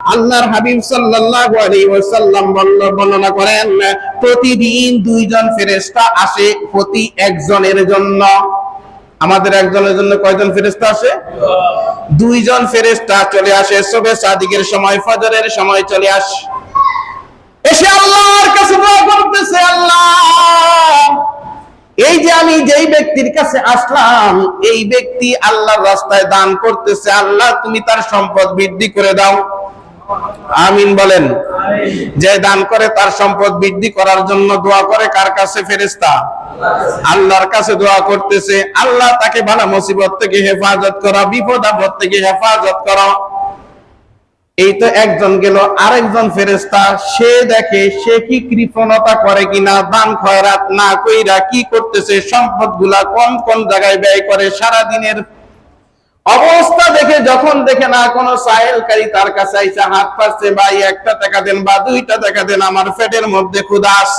আল্লাহর হাবিব সাল্লাল্লাহু আলাইহি ওয়াসাল্লাম বর্ণনা করেন, প্রতিদিন দুইজন ফেরেশতা আসে প্রতি একজনের জন্য। আমাদের একজনের জন্য কয়জন ফেরেশতা আসে? দুইজন ফেরেশতা চলে আসে। সবে সাদিকের সময়, ফজরের সময় চলে আসে। এসে আল্লাহর কাছে দোয়া করতেছে আল্লাহ। এই যে আমি যেই ব্যক্তির কাছে আসলাম, এই ব্যক্তি আল্লাহর রাস্তায় দান করতেছে। আল্লাহ, তুমি তার সম্পদ বৃদ্ধি করে দাও। আমিন বলেন, যে দান করে তার সম্পদ বৃদ্ধি করার জন্য দোয়া করে কার কাছে? ফেরেস্তা আল্লাহর কাছে দোয়া করতেছে, আল্লাহ তাকে ভালো মুসিবত থেকে হেফাজত করা, বিপদ আপদ থেকে হেফাজত করা। এই তো একজন গেল, আরেকজন ফেরেস্তা সে দেখে সে কি কৃপণতা করে কিনা, দান খয়রাত না কইরা কি করতেছে সম্পদগুলা কোন কোন জায়গায় ব্যয় করে সারা দিনের অবস্থা দেখে যখন দেখে না, কোনো সাহেলকারী তার কাছে আইসা হাত পাচ্ছে ভাই, একটা টাকা দেন বা দুইটা টাকা দেন, আমার পেটের মধ্যে ক্ষুদাস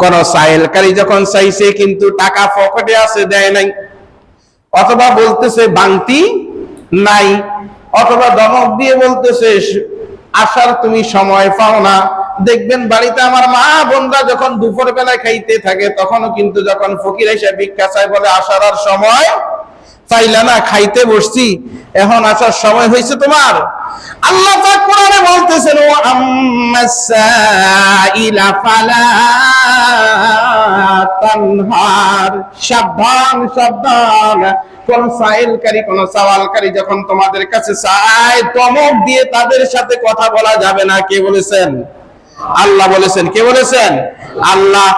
কোন সাহেলকারী যখন চাইছে, কিন্তু টাকা পকেটে আছে, দেয় নাই। অথবা বলতেছে, বাংতি নাই। অথবা দমক দিয়ে বলতেছে, আসার তুমি সময় পাও না। দেখবেন বাড়িতে আমার মা বোনরা যখন দুপুর বেলায় খাইতে থাকে, তখনও কিন্তু যখন ফকির এসে ভিক্ষা চাই বলে, আসার আর সময় চাইলা না, খাইতে বসছি। এখন আসার সময় হয়েছে তোমার। আল্লাহ কোরআনে বলতেছেন, ও আম্মাসাইলা ফালা তানহার। সাবধান সাবধান। কোন সাইলকারী কোন সওয়ালকারী যখন তোমাদের কাছে চায় তমক দিয়ে তাদের সাথে কথা বলা যাবে না। কে বলেছেন? আল্লাহ বলেছেন, কে বলেছেন? আল্লাহ